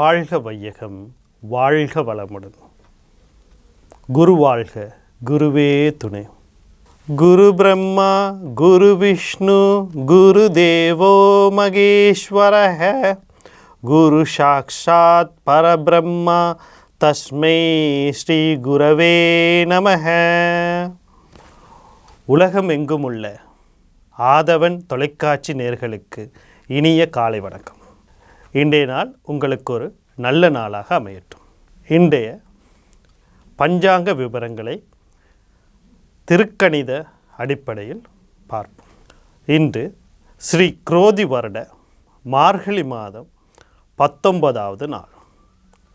வாழ்க வையகம் வாழ்க வளமுடன். குரு வாழ்க குருவே துணை. குரு பிரம்மா குரு விஷ்ணு குரு தேவோ மகேஸ்வர குரு சாக்ஷாத் பரபிரம்மா தஸ்மை ஸ்ரீ குரவே நமக உலகம் எங்கும் உள்ள ஆதவன் தொலைக்காட்சி நேர்களுக்கு இனிய காலை வணக்கம். இன்றைய நாள் உங்களுக்கு ஒரு நல்ல நாளாக அமையட்டும். இன்றைய பஞ்சாங்க விவரங்களை திருக்கணித அடிப்படையில் பார்ப்போம். இன்று ஸ்ரீ குரோதி வருட மார்கழி மாதம் பத்தொன்பதாவது நாள்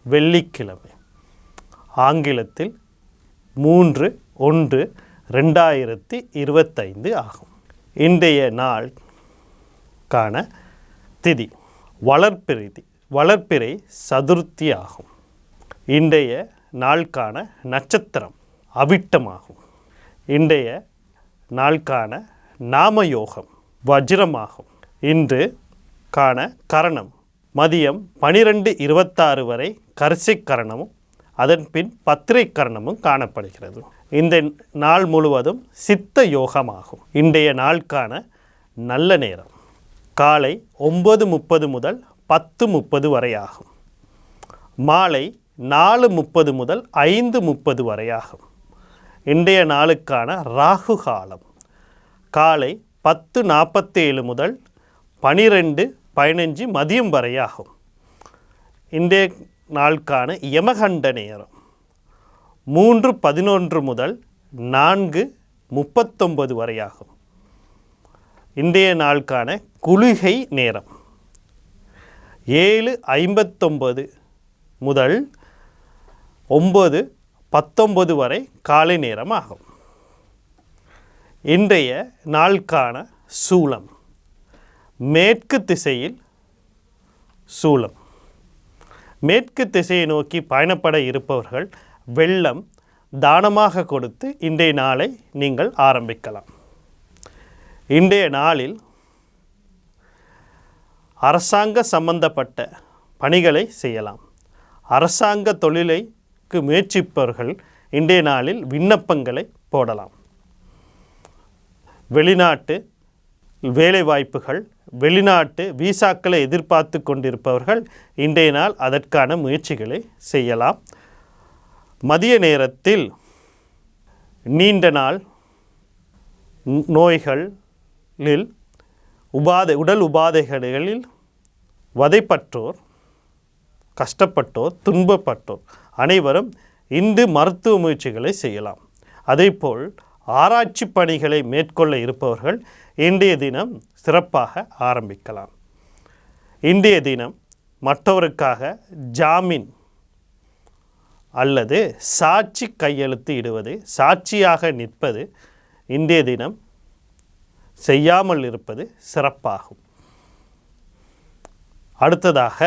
வெள்ளிக்கிழமை. ஆங்கிலத்தில் மூன்று ஒன்று ரெண்டாயிரத்தி இருபத்தைந்து ஆகும். இன்றைய நாள் காண திதி வளர்ப்பிறை வளர்ப்பிறை சதுர்த்தி ஆகும் இன்றைய நாளுக்கான நட்சத்திரம் அவிட்டமாகும். இன்றைய நாளுக்கான நாமயோகம் வஜ்ரமாகும். இன்று காண கரணம் மதியம் பனிரெண்டு இருபத்தாறு வரை கரிசை கரணமும் அதன் பின் பத்திரை கரணமும் காணப்படுகிறது. இந்த நாள் முழுவதும் சித்த யோகமாகும். இன்றைய நாளுக்கான நல்ல நேரம். காலை ஒம்பது முப்பது முதல் பத்து முப்பது வரை ஆகும் மாலை நாலு முப்பது முதல் ஐந்து முப்பது வரை ஆகும் இன்றைய நாளுக்கான ராகு காலம். காலை பத்து நாற்பத்தேழு முதல் பனிரெண்டு பதினஞ்சு மதியம் வரை ஆகும் இன்றைய நாளுக்கான யமகண்ட நேரம். மூன்று பதினொன்று முதல் நான்கு முப்பத்தொன்பது வரையாகும். இன்றைய நாளுக்கான குளிகை நேரம். ஏழு ஐம்பத்தொம்பது முதல் ஒம்பது பத்தொம்பது வரை காலை நேரம் ஆகும். இன்றைய நாளுக்கான சூளம் மேற்கு திசையில் சூளம் மேற்கு திசையை நோக்கி பயணப்பட இருப்பவர்கள் வெள்ளம் தானமாக கொடுத்து இன்றைய நாளை நீங்கள் ஆரம்பிக்கலாம். இன்றைய நாளில் அரசாங்க சம்பந்தப்பட்ட பணிகளை செய்யலாம். அரசாங்க தொழிலைக்கு முயற்சிப்பவர்கள் இன்றைய நாளில் விண்ணப்பங்களை போடலாம். வெளிநாட்டு வேலைவாய்ப்புகள் வெளிநாட்டு விசாக்களை எதிர்பார்த்து கொண்டிருப்பவர்கள் இன்றைய நாள் அதற்கான முயற்சிகளை செய்யலாம். மதிய நேரத்தில் நீண்ட நாள் நோய்கள் நோய்களில் உபாதை உடல் உபாதைகளில் வதைப்பட்டோர் கஷ்டப்பட்டோர் துன்பப்பட்டோர் அனைவரும் இன்று மருத்துவ முயற்சிகளை செய்யலாம். அதேபோல் ஆராய்ச்சி பணிகளை மேற்கொள்ள இருப்பவர்கள் இன்றைய தினம் சிறப்பாக ஆரம்பிக்கலாம். இன்றைய தினம் மற்றவருக்காக ஜாமீன் அல்லது சாட்சி கையெழுத்து இடுவது சாட்சியாக நிற்பது இன்றைய தினம் செய்யாமல் இருப்பது சிறப்பாகும். அடுத்ததாக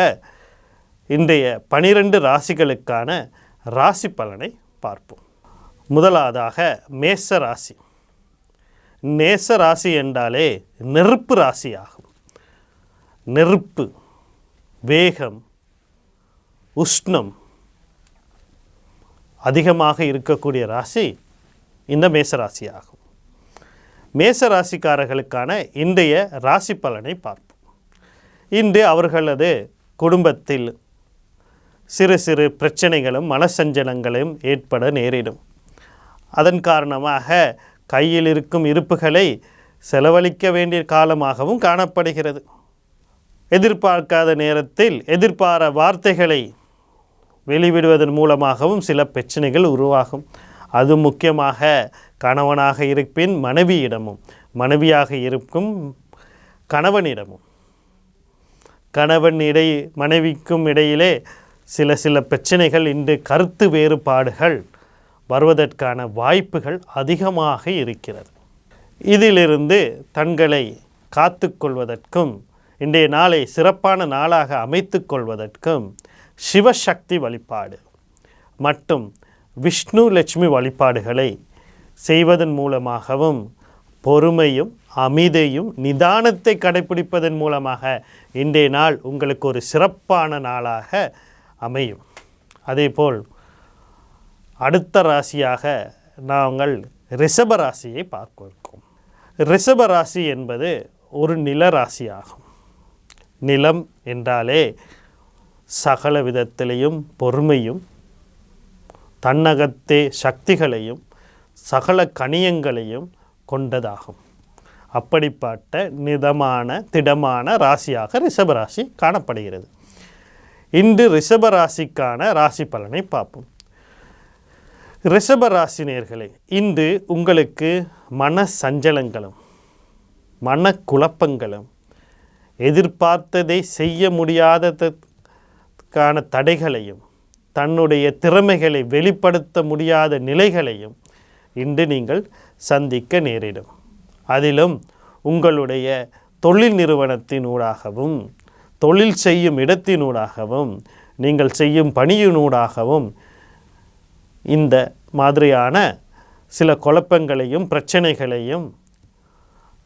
இன்றைய பனிரெண்டு ராசிகளுக்கான ராசி பலனை பார்ப்போம். முதலாவதாக மேச ராசி. நேச ராசி என்றாலே நெருப்பு ராசி ஆகும் நெருப்பு வேகம் உஷ்ணம் அதிகமாக இருக்கக்கூடிய ராசி இந்த மேசராசி ஆகும் மேச ராசிக்காரர்களுக்கான இன்றைய ராசி பலனை பார்ப்போம். இன்று அவர்களது குடும்பத்தில் சிறு சிறு பிரச்சனைகளும் மனசஞ்சலங்களும் ஏற்பட நேரிடும். அதன் காரணமாக கையில் இருக்கும் இருப்புகளை செலவழிக்க வேண்டிய காலமாகவும் காணப்படுகிறது. எதிர்பார்க்காத நேரத்தில் எதிர்பார வார்த்தைகளை வெளிவிடுவதன் மூலமாகவும் சில பிரச்சனைகள் உருவாகும். அது முக்கியமாக கணவனாக இருப்பின் மனைவியிடமும் மனைவியாக இருக்கும் கணவனிடமும். கணவன் இடை மனைவிக்கும் இடையிலே சில சில பிரச்சனைகள் இன்று கருத்து வேறுபாடுகள் வருவதற்கான வாய்ப்புகள் அதிகமாக இருக்கிறது. இதிலிருந்து தங்களை காத்துக்கொள்வதற்கும் இன்றைய நாளை சிறப்பான நாளாக அமைத்து கொள்வதற்கும் சிவசக்தி வழிபாடு மற்றும் விஷ்ணு லட்சுமி வழிபாடுகளை செய்வதன் மூலமாகவும் பொறுமையும் அமைதியும் நிதானத்தை கடைப்பிடிப்பதன் மூலமாக இன்றைய நாள் உங்களுக்கு ஒரு சிறப்பான நாளாக அமையும். அதேபோல் அடுத்த ராசியாக நாங்கள் ரிஷப ராசியை பார்க்க இருக்கோம் ரிஷப ராசி என்பது ஒரு நில ராசியாகும். நிலம் என்றாலே சகல விதத்திலையும் பொறுமையும் தன்னகத்தே சக்திகளையும் சகல கணியங்களையும் கொண்டதாகும். அப்படிப்பட்ட நிதமான திடமான ராசியாக ரிஷபராசி காணப்படுகிறது. இன்று ரிஷபராசிக்கான ராசி பலனை பார்ப்போம். ரிஷப ராசினியர்களே இன்று உங்களுக்கு மன சஞ்சலங்களும் மன குழப்பங்களும் எதிர்பார்த்ததை செய்ய முடியாததற்கான தடைகளையும் தன்னுடைய திறமைகளை வெளிப்படுத்த முடியாத நிலைகளையும் இன்று நீங்கள் சந்திக்க நேரிடும். அதிலும் உங்களுடைய தொழில் நிறுவனத்தினூடாகவும் தொழில் செய்யும் இடத்தினூடாகவும் நீங்கள் செய்யும் பணியினூடாகவும் இந்த மாதிரியான சில குழப்பங்களையும் பிரச்சனைகளையும்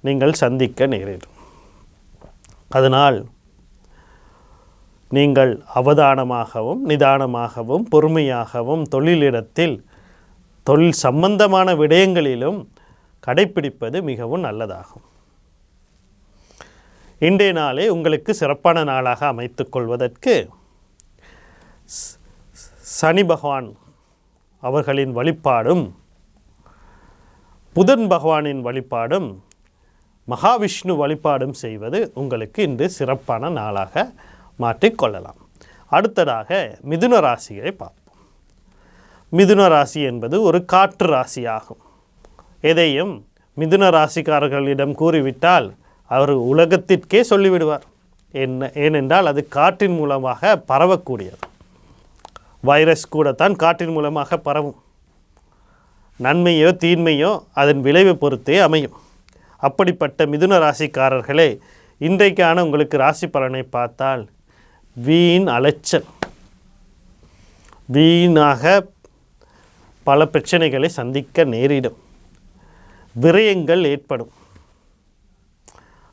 நீங்கள் சந்திக்க நேரிடும். அதனால் நீங்கள் அவதானமாகவும் நிதானமாகவும் பொறுமையாகவும் தொழிலிடத்தில் தொழில் சம்பந்தமான விடயங்களிலும் கடைப்பிடிப்பது மிகவும் நல்லதாகும். இன்றைய நாளே உங்களுக்கு சிறப்பான நாளாக அமைத்து கொள்வதற்கு சனி பகவான் அவர்களின் வழிபாடும் புதன் பகவானின் வழிபாடும் மகாவிஷ்ணு வழிபாடும் செய்வது உங்களுக்கு இன்று சிறப்பான நாளாக மாற்றிக்கொள்ளலாம் அடுத்ததாக மிதுன ராசியை பார்ப்போம். மிதுன ராசி என்பது ஒரு காற்று ராசியாகும். எதையும் மிதுன ராசிக்காரர்களிடம் கூறிவிட்டால் அவர் உலகத்திற்கே சொல்லிவிடுவார். என்ன ஏனென்றால் அது காற்றின் மூலமாக பரவக்கூடியது. வைரஸ் கூடத்தான் காற்றின் மூலமாக பரவும். நன்மையோ தீன்மையோ அதன் விளைவை பொறுத்தே அமையும். அப்படிப்பட்ட மிதுன ராசிக்காரர்களே இன்றைக்கான உங்களுக்கு ராசி பலனை பார்த்தால் வீண் அலைச்சல். வீணாக பல பிரச்சனைகளை சந்திக்க நேரிடும். விரயங்கள் ஏற்படும்.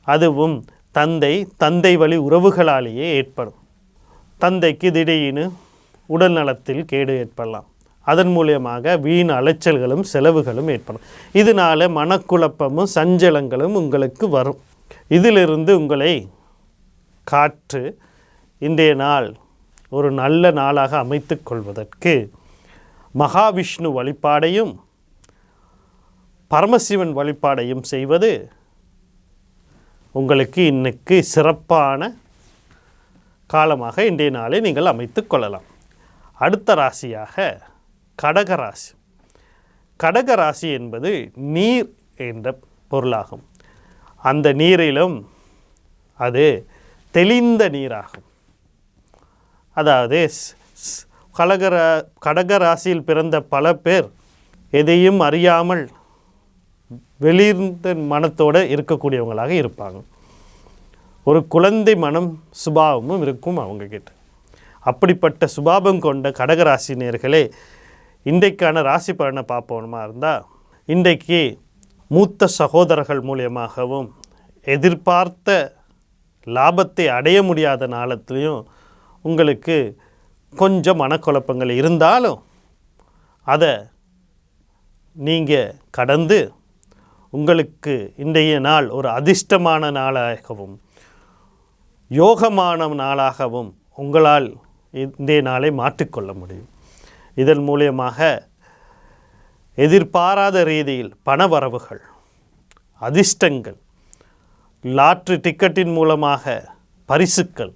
அதுவும் தந்தை தந்தை வழி உறவுகளாலேயே ஏற்படும். தந்தைக்கு திடீர்னு உடல் நலத்தில் கேடு ஏற்படலாம். அதன் மூலியமாக வீண் அலைச்சல்களும் செலவுகளும் ஏற்படும். இதனால மனக்குழப்பமும் சஞ்சலங்களும் உங்களுக்கு வரும். இதிலிருந்து உங்களை காற்று இன்றைய நாள் ஒரு நல்ல நாளாக அமைத்து கொள்வதற்கு மகாவிஷ்ணு வழிபாடையும் பரமசிவன் வழிபாடையும் செய்வது உங்களுக்கு இன்னைக்கு சிறப்பான காலமாக இன்றைய நாளை நீங்கள் அமைத்து கொள்ளலாம். அடுத்த ராசியாக கடகராசி கடகராசி என்பது நீர் என்ற பொருளாகும். அந்த நீரிலும் அது தெளிந்த நீராகும். அதாவது ஸ்- கடக ராசியில் பிறந்த பல பேர் எதையும் அறியாமல் வெளிர்ந்த மனத்தோடு இருக்கக்கூடியவங்களாக இருப்பாங்க. ஒரு குழந்தை மனம் சுபாவமும் இருக்கும் அவங்க கிட்ட அப்படிப்பட்ட சுபாவம் கொண்ட கடகராசினியர்களே இன்றைக்கான ராசி பலனை பார்ப்போமா இருந்தால் இன்றைக்கு மூத்த சகோதரர்கள் மூலியமாகவும் எதிர்பார்த்த லாபத்தை அடைய முடியாத நாளத்துலேயும் உங்களுக்கு கொஞ்சம் மனக்குழப்பங்கள் இருந்தாலும் அதை நீங்கள் கடந்து உங்களுக்கு இன்றைய நாள் ஒரு அதிர்ஷ்டமான நாளாகவும் யோகமான நாளாகவும் உங்களால் இன்றைய நாளை மாற்றிக்கொள்ள முடியும். இதன் மூலியமாக எதிர்பாராத ரீதியில் பணவரவுகள் அதிர்ஷ்டங்கள் லாட்ரி டிக்கெட்டின் மூலமாக பரிசுக்கள்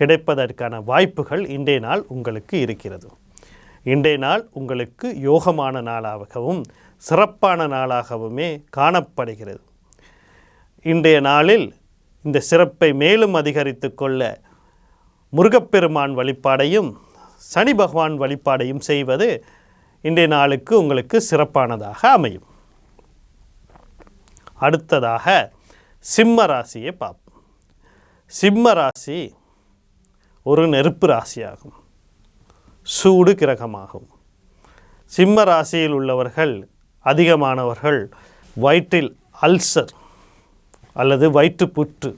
கிடைப்பதற்கான வாய்ப்புகள் இன்றைய நாள் உங்களுக்கு இருக்கிறது. இன்றைய நாள் உங்களுக்கு யோகமான நாளாகவும் சிறப்பான நாளாகவுமே காணப்படுகிறது. இன்றைய நாளில் இந்த சிறப்பை மேலும் அதிகரித்து கொள்ள முருகப்பெருமான் வழிபாடையும் சனி பகவான் வழிபாடையும் செய்வது இன்றைய நாளுக்கு உங்களுக்கு சிறப்பானதாக அமையும். அடுத்ததாக சிம்ம ராசியை பார்ப்போம். சிம்ம ராசி ஒரு நெருப்பு ராசியாகும். சூடு கிரகமாகும். சிம்ம ராசியில் உள்ளவர்கள் அதிகமானவர்கள் வயிற்றில் அல்சர் அல்லது வயிற்றுப்புற்று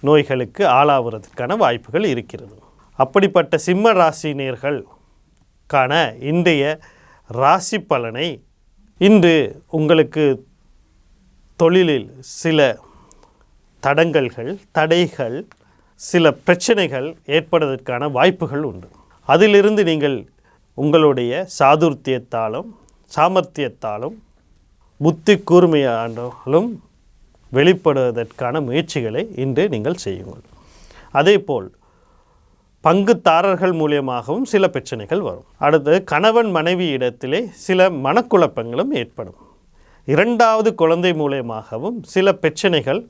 நோய்களுக்கு ஆளாவதற்கான வாய்ப்புகள் இருக்கிறது. அப்படிப்பட்ட சிம்ம ராசினியர்களுக்கான இன்றைய ராசி பலனை இன்று உங்களுக்கு தொழிலில் சில தடங்கல்கள் தடைகள் சில பிரச்சனைகள் ஏற்படுவதற்கான வாய்ப்புகள் உண்டு. அதிலிருந்து நீங்கள் உங்களுடைய சாதுர்த்தியத்தாலும் சாமர்த்தியத்தாலும் புத்தி கூர்மையானாலும் வெளிப்படுவதற்கான முயற்சிகளை இன்று நீங்கள் செய்யுங்கள். அதேபோல் பங்குதாரர்கள் மூலியமாகவும் சில பிரச்சனைகள் வரும். அடுத்து கணவன் மனைவி இடத்திலே சில மனக்குழப்பங்களும் ஏற்படும். இரண்டாவது குழந்தை மூலியமாகவும் சில பிரச்சனைகள்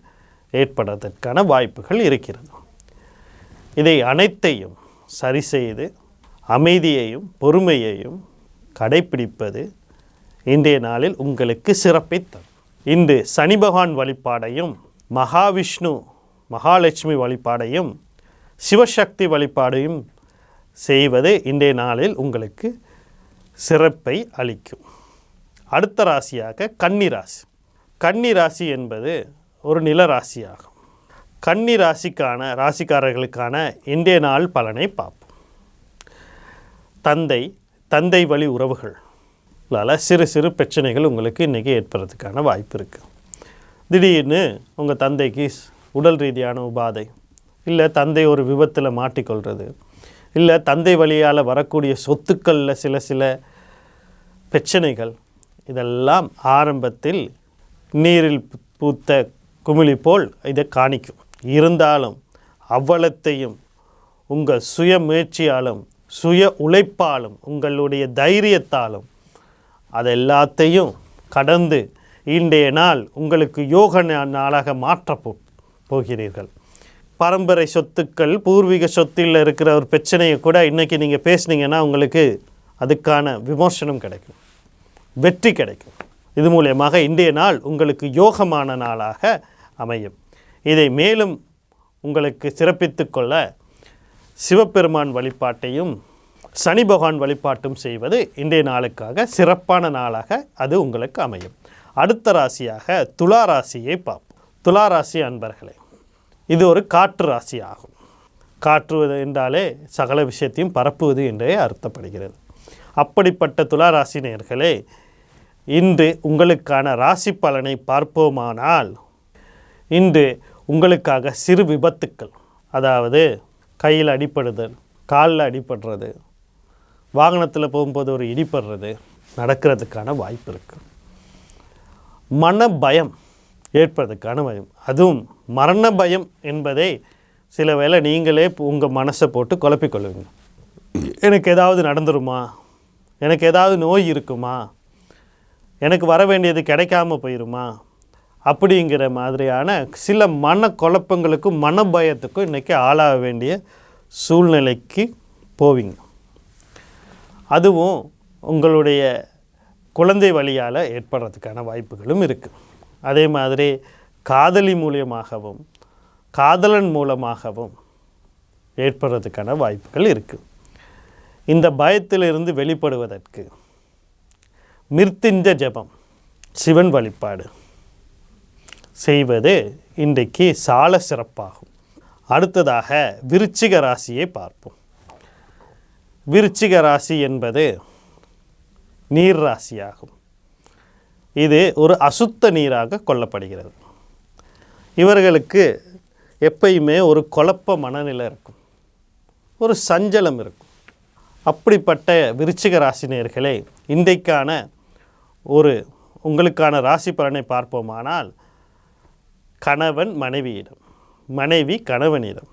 ஏற்படுவதற்கான வாய்ப்புகள் இருக்கிறது. இதை அனைத்தையும் சரி செய்து அமைதியையும் பொறுமையையும் கடைப்பிடிப்பது இன்றைய நாளில் உங்களுக்கு சிறப்பை தரும். இன்று சனி பகவான் வழிபாடையும் மகாவிஷ்ணு மகாலட்சுமி வழிபாடையும் சிவசக்தி வழிபாடையும் செய்வது இன்றைய நாளில் உங்களுக்கு சிறப்பை அளிக்கும். அடுத்த ராசியாக கன்னி ராசி. கன்னி ராசி என்பது ஒரு நில ராசியாகும். கன்னி ராசிக்கான ராசிக்காரர்களுக்கான இன்றைய நாள் பலனை பார்ப்போம். தந்தை தந்தை வழி உறவுகளால் சிறு சிறு பிரச்சனைகள் உங்களுக்கு இன்றைக்கி ஏற்படுறதுக்கான வாய்ப்பு இருக்குது திடீர்னு உங்கள் தந்தைக்கு உடல் ரீதியான உபாதை இல்லை தந்தை ஒரு விபத்தில் மாட்டிக்கொள்வது இல்லை தந்தை வழியால் வரக்கூடிய சொத்துக்களில் சில சில பிரச்சனைகள் இதெல்லாம் ஆரம்பத்தில் நீரில் பூத்த குமிழி போல் இதை காணிக்கும். இருந்தாலும் அவ்வளத்தையும் உங்கள் சுய முயற்சியாலும் சுய உழைப்பாலும் உங்களுடைய தைரியத்தாலும் அது எல்லாத்தையும் கடந்து இன்றைய நாள் உங்களுக்கு யோக நா- நாளாக மாற்றப்போ போகிறீர்கள். பரம்பரை சொத்துக்கள் பூர்வீக சொத்தில் இருக்கிற ஒரு பிரச்சனையை கூட இன்றைக்கி நீங்கள் பேசுனீங்கன்னா உங்களுக்கு அதுக்கான விமர்சனம் கிடைக்கும். வெற்றி கிடைக்கும். இது மூலியமாக இன்றைய நாள் உங்களுக்கு யோகமான நாளாக அமையும். இதை மேலும் உங்களுக்கு சிறப்பித்து கொள்ள சிவபெருமான் வழிபாட்டையும் சனி பகவான் வழிபாட்டும் செய்வது இன்றைய நாளுக்காக சிறப்பான நாளாக அது உங்களுக்கு அமையும். அடுத்த ராசியாக துலா ராசியை பார்ப்போம். துலா ராசி அன்பர்களே இது ஒரு காற்று ராசி ஆகும் காற்றுவது என்றாலே சகல விஷயத்தையும் பரப்புவது என்றே அர்த்தப்படுகிறது. அப்படிப்பட்ட துலா ராசி நேர்களே இன்று உங்களுக்கான ராசி பலனை பார்ப்போமானால் இன்று உங்களுக்காக சிறு விபத்துக்கள் அதாவது கையில் அடிப்படுதல் காலில் அடிபடுறது வாகனத்தில் போகும்போது ஒரு இடிபடுறது நடக்கிறதுக்கான வாய்ப்பு இருக்குது மன பயம் ஏற்படுறதுக்கான பயம் அதுவும் மரண பயம் என்பதை சில வேளை நீங்களே உங்கள் மனசை போட்டு குழப்பிக்கொள்ளுவீங்க எனக்கு ஏதாவது நடந்துருமா? எனக்கு ஏதாவது நோய் இருக்குமா? எனக்கு வர வேண்டியது கிடைக்காம போயிருமா? அப்படிங்கிற மாதிரியான சில மன குழப்பங்களுக்கும் மன பயத்துக்கும் இன்றைக்கி ஆளாக வேண்டிய சூழ்நிலைக்கு போவீங்க. அதுவும் உங்களுடைய குழந்தை வழியால் ஏற்படுறதுக்கான வாய்ப்புகளும் இருக்குது அதே மாதிரி காதலி மூலியமாகவும் காதலன் மூலமாகவும் ஏற்படுறதுக்கான வாய்ப்புகள் இருக்குது இந்த பயத்திலிருந்து வெளிப்படுவதற்கு மிர்த்திஞ்ச ஜெபம் சிவன் வழிபாடு. செய்வது இன்றைக்கு சால சிறப்பாகும். அடுத்ததாக விருச்சிக ராசியை பார்ப்போம். விருச்சிக ராசி என்பது நீர் ராசியாகும். இது ஒரு அசுத்த நீராக கொள்ளப்படுகிறது. இவர்களுக்கு எப்பயுமே ஒரு குழப்ப மனநிலை இருக்கும். ஒரு சஞ்சலம் இருக்கும். அப்படிப்பட்ட விருச்சிக ராசினியர்களே இன்றைக்கான ஒரு உங்களுக்கான ராசி பலனை பார்ப்போமானால் கணவன் மனைவியிடம். மனைவி கணவனிடம்.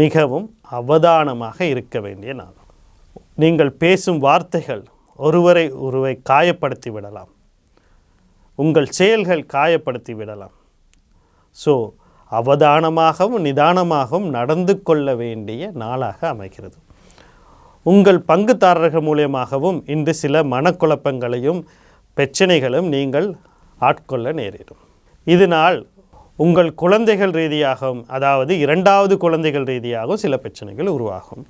மிகவும் அவதானமாக இருக்க வேண்டிய நாள். நீங்கள் பேசும் வார்த்தைகள் ஒருவரை ஒருவரை காயப்படுத்தி விடலாம். உங்கள் செயல்கள் காயப்படுத்தி விடலாம். ஸோ அவதானமாகவும் நிதானமாகவும் நடந்து கொள்ள வேண்டிய நாளாக அமைகிறது. உங்கள் பங்குதாரர்கள் மூலியமாகவும் இன்று சில மனக்குழப்பங்களையும் பிரச்சனைகளும் நீங்கள் ஆட்கொள்ள நேரிடும். இதனால் உங்கள் குழந்தைகள் ரீதியாகவும் அதாவது இரண்டாவது குழந்தைகள் ரீதியாகவும் சில பிரச்சனைகள் உருவாகும்.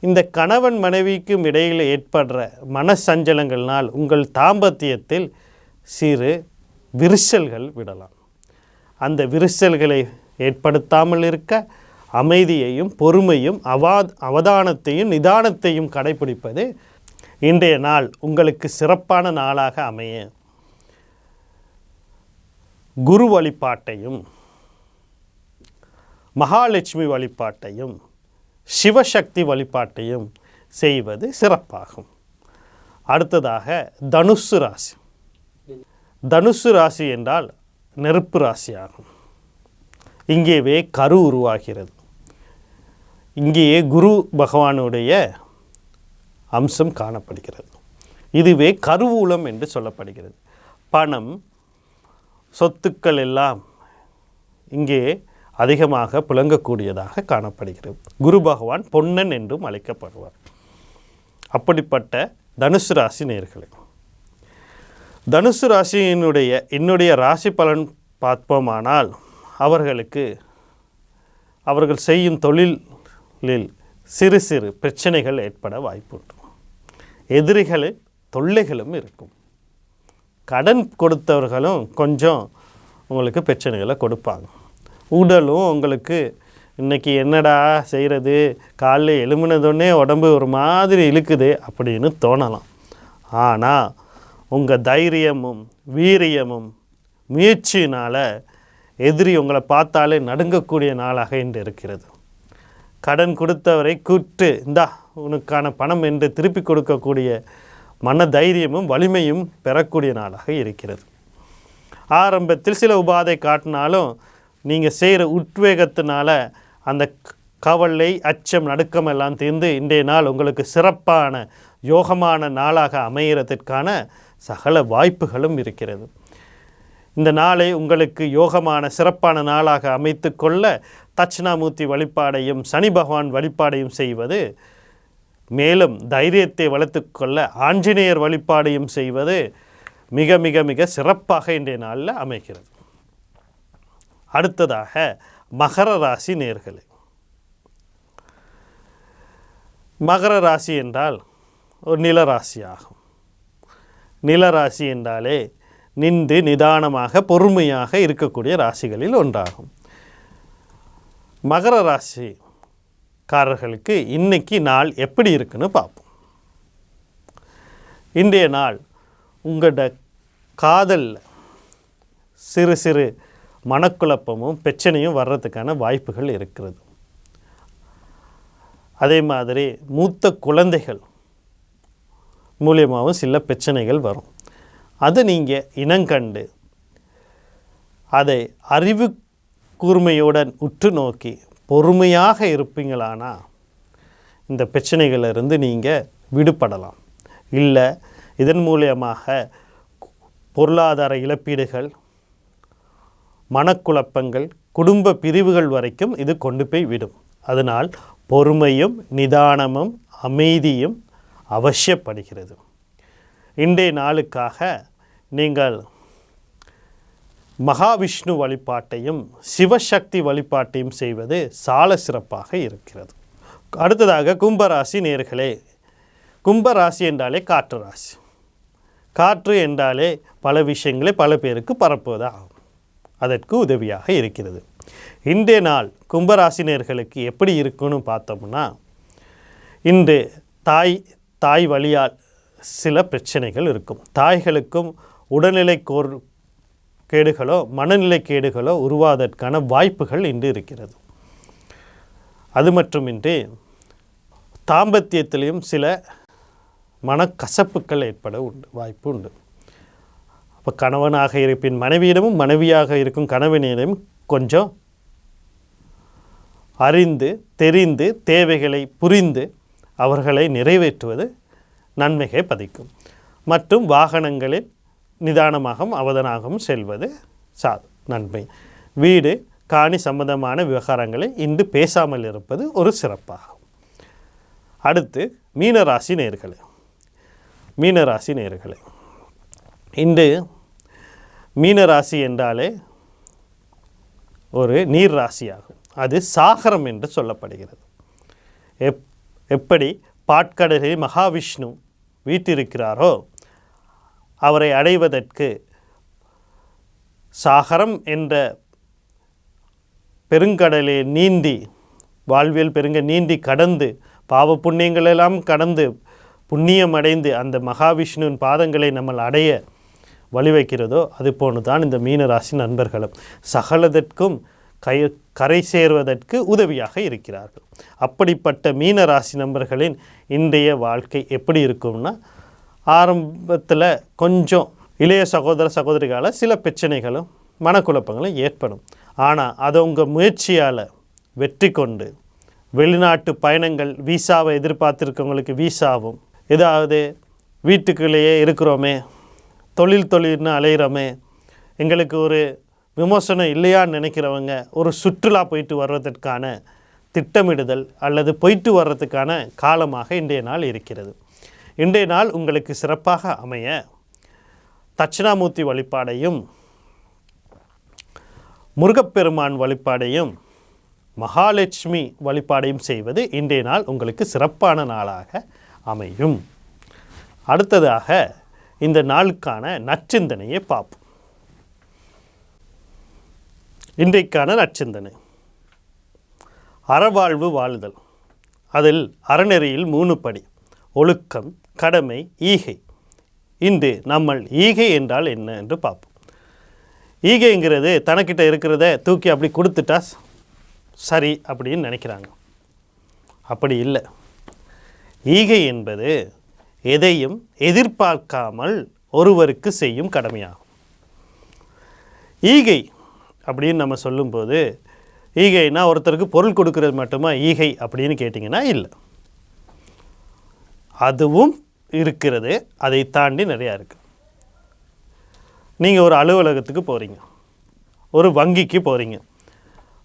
இந்த கணவன் மனைவிக்கும் இடையில் ஏற்படுற மனசஞ்சலங்கள்னால் உங்கள் தாம்பத்தியத்தில் சிறு விரிசல்கள் விடலாம். அந்த விரிசல்களை ஏற்படுத்தாமல் இருக்க அமைதியையும் பொறுமையும் அவா அவதானத்தையும் நிதானத்தையும் கடைபிடிப்பது இன்றைய நாள் உங்களுக்கு சிறப்பான நாளாக அமைய குரு வழிபாட்டையும் மகாலட்சுமி வழிபாட்டையும் சிவசக்தி வழிபாட்டையும் செய்வது சிறப்பாகும். அடுத்ததாக தனுசு ராசி. தனுசு ராசி என்றால் நெருப்பு ராசியாகும். இங்கேவே கரு உருவாகிறது. இங்கேயே குரு பகவானுடைய அம்சம் காணப்படுகிறது. இதுவே கருவூலம் என்று சொல்லப்படுகிறது. பணம் சொத்துக்கள் எல்லாம் இங்கே அதிகமாக புழங்கக்கூடியதாக காணப்படுகிறது. குரு பகவான் பொன்னன் என்றும் அழைக்கப்படுவார். அப்படிப்பட்ட தனுசு ராசி நேர்களே தனுசு ராசியினுடைய என்னுடைய ராசி பலன் பார்ப்போமானால் அவர்களுக்கு அவர்கள் செய்யும் தொழிலில் சிறு சிறு பிரச்சனைகள் ஏற்பட வாய்ப்புண்டு. எதிரிகளில் தொல்லைகளும் இருக்கும். கடன் கொடுத்தவர்களும் கொஞ்சம் உங்களுக்கு பிரச்சனைகளை கொடுப்பாங்க. உடலும் உங்களுக்கு இன்னைக்கு என்னடா செய்கிறது காலைல எழுமினதொடனே உடம்பு ஒரு மாதிரி இழுக்குது அப்படின்னு தோணலாம். ஆனால் உங்கள் தைரியமும் வீரியமும் முயற்சியினால் எதிரி உங்களை பார்த்தாலே நடுங்கக்கூடிய நாளாக இன்று இருக்கிறது. கடன் கொடுத்தவரை கூட்டு இந்தா உனக்கான பணம் என்று திருப்பி கொடுக்கக்கூடிய மன தைரியமும் வலிமையும் பெறக்கூடிய நாளாக இருக்கிறது. ஆரம்பத்தில் சில உபாதை காட்டினாலும் நீங்கள் செய்கிற உத்வேகத்தினால அந்த கவலை அச்சம் நடுக்கம் எல்லாம் தீர்ந்து இன்றைய நாள் உங்களுக்கு சிறப்பான யோகமான நாளாக அமைகிறதுக்கான சகல வாய்ப்புகளும் இருக்கிறது. இந்த நாளை உங்களுக்கு யோகமான சிறப்பான நாளாக அமைத்து கொள்ள தட்சிணாமூர்த்தி வழிபாடையும் சனி பகவான் வழிபாடையும் செய்வது மேலும் தைரியத்தை வளர்த்துக்கொள்ள ஆஞ்சநேயர் வழிபாடையும் செய்வது மிக மிக மிக சிறப்பாக இன்றைய நாளில் அமைகிறது. அடுத்ததாக மகர ராசி நேர்களே. மகர ராசி என்றால் ஒரு நிலராசி ஆகும். நிலராசி என்றாலே நின்று நிதானமாக பொறுமையாக இருக்கக்கூடிய ராசிகளில் ஒன்றாகும். மகர ராசி காரர்களுக்கு இன்னைக்கு நாள் எப்படி இருக்குன்னு பார்ப்போம். இன்றைய நாள் உங்களோட காதலில் சிறு சிறு மனக்குழப்பமும் பிரச்சனையும் வர்றதுக்கான வாய்ப்புகள் இருக்கிறது. அதே மாதிரி மூத்த குழந்தைகள் மூலியமாகவும் சில பிரச்சனைகள் வரும். அதை நீங்கள் இனங்கண்டு அதை அறிவு கூர்மையுடன் உற்று நோக்கி பொறுமையாக இருப்பீங்களானா இந்த பிரச்சனைகளிலிருந்து நீங்கள் விடுபடலாம். இல்லை இதன் மூலியமாக பொருளாதார இழப்பீடுகள் மனக்குழப்பங்கள் குடும்ப பிரிவுகள் வரைக்கும் இது கொண்டு போய் விடும். அதனால் பொறுமையும் நிதானமும் அமைதியும் அவசியப்படுகிறது. இன்றைய நாளுக்காக நீங்கள் மகாவிஷ்ணு வழிபாட்டையும் சிவசக்தி வழிபாட்டையும் செய்வது சால சிறப்பாக இருக்கிறது. அடுத்ததாக கும்பராசி நேர்களே கும்பராசி என்றாலே காற்று ராசி. காற்று என்றாலே பல விஷயங்களை பல பேருக்கு பரப்புவதாகும் அதற்கு உதவியாக இருக்கிறது. இன்றைய நாள் கும்பராசினியர்களுக்கு எப்படி இருக்குன்னு பார்த்தோம்னா இன்று தாய் தாய் வழியால் சில பிரச்சனைகள் இருக்கும். தாய்களுக்கும் உடல்நிலை கோர் கேடுகளோ மனநிலை கேடுகளோ உருவாவதற்கான வாய்ப்புகள் இன்று இருக்கிறது. அது மட்டுமின்றி தாம்பத்தியத்திலையும் சில மனக்கசப்புகள் ஏற்பட உண்டு வாய்ப்பு உண்டு. அப்போ கணவனாக இருப்பின் மனைவியிடமும் மனைவியாக இருக்கும் கணவனிடமும் கொஞ்சம் அறிந்து தெரிந்து தேவைகளை புரிந்து அவர்களை நிறைவேற்றுவது நன்மைகை பதிக்கும். மற்றும் வாகனங்களில் நிதானமாகவும் அவதனாகவும் செல்வது சா நன்மை. வீடு காணி சம்பந்தமான விவகாரங்களை இன்று பேசாமல் இருப்பது ஒரு சிறப்பாகும். அடுத்து மீனராசி நேர்களே. மீனராசி நேர்களே. இன்று மீனராசி என்றாலே ஒரு நீர் ராசியாகும். அது சாகரம் என்று சொல்லப்படுகிறது. எப் எப்படி பாட்கடலில் மகாவிஷ்ணு வீட்டிருக்கிறாரோ அவரை அடைவதற்கு சாகரம் என்ற பெருங்கடலே நீந்தி வாழ்வியல் பெருங்க நீந்தி கடந்து பாவ புண்ணியங்களெல்லாம் கடந்து புண்ணியம் அடைந்து அந்த மகாவிஷ்ணுவின் பாதங்களை நம்ம அடைய வழிவைக்கிறதோ அது போன்று தான் இந்த மீனராசி நண்பர்களும். சகலதற்கும் கை கரை சேர்வதற்கு உதவியாக இருக்கிறார்கள். அப்படிப்பட்ட மீனராசி நண்பர்களின் இன்றைய வாழ்க்கை எப்படி இருக்கும்னா ஆரம்பத்தில் கொஞ்சம் இளைய சகோதர சகோதரிகளால் சில பிரச்சனைகளும் மனக்குழப்பங்களும் ஏற்படும். ஆனால் அதை உங்கள் முயற்சியால் வெற்றி கொண்டு வெளிநாட்டு பயணங்கள் வீசாவை எதிர்பார்த்துருக்கவங்களுக்கு வீசாவும் ஏதாவது வீட்டுக்குள்ளேயே இருக்கிறோமே தொழில் தொழில்னு அலையிறோமே எங்களுக்கு ஒரு விமர்சனம் இல்லையான்னு நினைக்கிறவங்க ஒரு சுற்றுலா போயிட்டு வர்றதற்கான திட்டமிடுதல் அல்லது போயிட்டு வர்றதுக்கான காலமாக இன்றைய நாள் இருக்கிறது. இன்றைய நாள் உங்களுக்கு சிறப்பாக அமைய தட்சிணாமூர்த்தி வழிபாடையும் முருகப்பெருமான் வழிபாடையும் மகாலட்சுமி வழிபாடையும் செய்வது இன்றைய நாள் உங்களுக்கு சிறப்பான நாளாக அமையும். அடுத்ததாக இந்த நாளுக்கான நச்சிந்தனையை பார்ப்போம். இன்றைக்கான நச்சிந்தனை அறவாழ்வு வாழுதல். அதில் அறநெறியில் மூணு படி. ஒழுக்கம் கடமை ஈகை. இன்று நம்மள் ஈகை என்றால் என்ன என்று பார்ப்போம். ஈகைங்கிறது தனக்கிட்ட இருக்கிறத தூக்கி அப்படி கொடுத்துட்டா சரி அப்படின்னு நினைக்கிறாங்க. அப்படி இல்லை. ஈகை என்பது எதையும் எதிர்பார்க்காமல் ஒருவருக்கு செய்யும் கடமையாகும். ஈகை அப்படின்னு நம்ம சொல்லும்போது ஈகைனா ஒருத்தருக்கு பொருள் கொடுக்கறது மட்டுமா? ஈகை அப்படின்னு கேட்டிங்கன்னா இல்லை. அதுவும் இருக்கிறது. அதை தாண்டி நிறையா இருக்குது நீங்கள் ஒரு அலுவலகத்துக்கு போகிறீங்க ஒரு வங்கிக்கு போகிறீங்க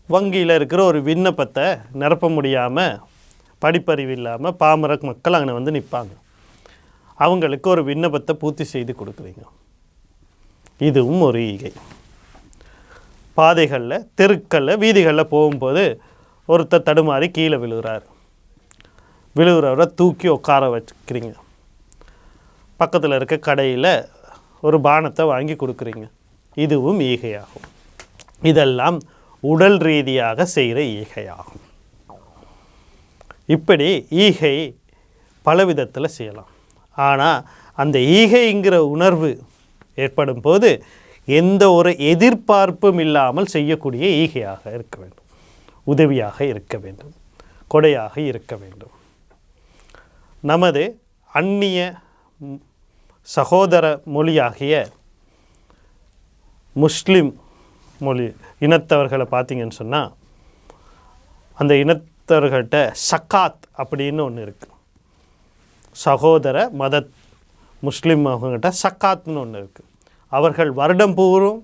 வங்கியில் இருக்கிற ஒரு விண்ணப்பத்தை நிரப்ப முடியாமல் படிப்பறிவு இல்லாமல் பாமர மக்கள் அங்கே வந்து நிற்பாங்க அவங்களுக்கு ஒரு விண்ணப்பத்தை பூர்த்தி செய்து கொடுக்குறீங்க. இதுவும் ஒரு ஈகை. பாதைகளில் தெருக்களில் வீதிகளில் போகும்போது ஒருத்தர் தடுமாறி கீழே விழுகிறார். விழுகிறவரை தூக்கி உட்கார வச்சுக்கிறீங்க பக்கத்தில் இருக்க கடையில் ஒரு பானத்தை வாங்கி கொடுக்குறீங்க. இதுவும் ஈகையாகும். இதெல்லாம் உடல் ரீதியாக செய்கிற ஈகையாகும். இப்படி ஈகை பல விதத்தில் செய்யலாம். ஆனால் அந்த ஈகைங்கிற உணர்வு ஏற்படும் போது எந்த ஒரு எதிர்பார்ப்பும் இல்லாமல் செய்யக்கூடிய ஈகையாக இருக்க வேண்டும். உதவியாக இருக்க வேண்டும். கொடையாக இருக்க வேண்டும். நமது அந்நிய சகோதர மொழியாகிய முஸ்லீம் மொழி இனத்தவர்களை பார்த்தீங்கன்னு சொன்னால் அந்த இனத்தவர்கள்ட்ட சக்காத் அப்படின்னு ஒன்று இருக்குது சகோதர மத முஸ்லீம் அவங்ககிட்ட சக்காத்னு ஒன்று இருக்குது அவர்கள் வருடம் பூரும்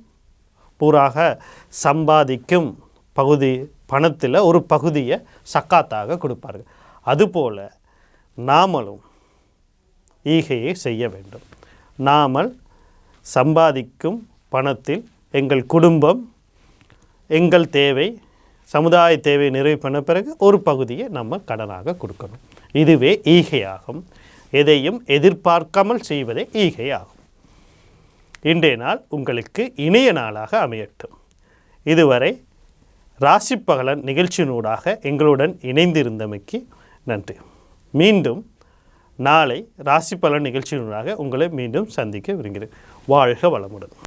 பூராக சம்பாதிக்கும் பகுதி பணத்தில் ஒரு பகுதியை சக்காத்தாக கொடுப்பார்கள். அதுபோல் நாமளும் ஈகையை செய்ய வேண்டும். நாமல் சம்பாதிக்கும் பணத்தில் எங்கள் குடும்பம் எங்கள் தேவை சமுதாய தேவை நிறைவு பண்ண பிறகு ஒரு பகுதியை நம்ம கடனாக கொடுக்கணும். இதுவே ஈகையாகும். எதையும் எதிர்பார்க்காமல் செய்வதே ஈகையாகும். இன்றைய நாள் உங்களுக்கு இணைய நாளாக அமையட்டும். இதுவரை ராசி பகலன் நிகழ்ச்சியினூடாக எங்களுடன் இணைந்திருந்தமைக்கு நன்றி. மீண்டும் நாளை ராசி பலன் நிகழ்ச்சியினூடாக உங்களை மீண்டும் சந்திக்க விரும்புகிறேன். வாழ்க வளமுடன்.